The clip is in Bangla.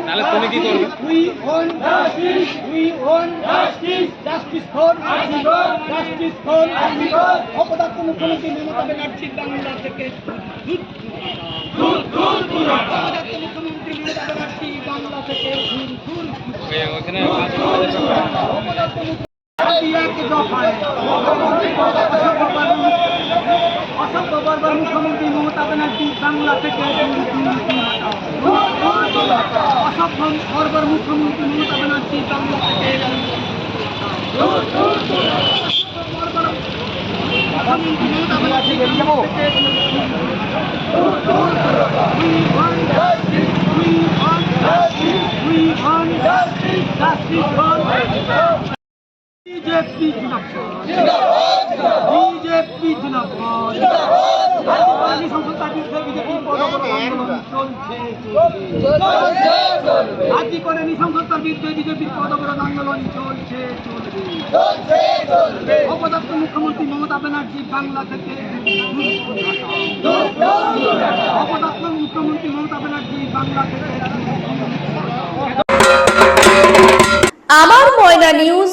তাহলে তুমি কি করবে? We want justice we want justice justice for justice for অপদার্থ মুখ্যমন্ত্রী মমতা ব্যানার্জির বাংলা থেকে দূর দূর দূর মুখ্যমন্ত্রী ব্যানার্জি বাংলা থেকে অপদার্থ মুখ্যমন্ত্রী এক দফায় অসভ্য বর্বর মুখ্যমন্ত্রী মমতা ব্যানার্জি বাংলা থেকে অসভ্য বর্বর মুখ্যমন্ত্রী মমতা ব্যানার্জি বাংলা থেকে Mamata Banerjee. We want justice. We want justice. Justice for রাজ্য করে নিঃসংসত্তার বিরুদ্ধে বিজেপির পদ আন্দোলন চলছে, চলবে। অপদার্থ মুখ্যমন্ত্রী মমতা ব্যানার্জি বাংলা থেকে অপদার্থ মুখ্যমন্ত্রী মমতা ব্যানার্জি বাংলা থেকে আমার ময়না নিউজ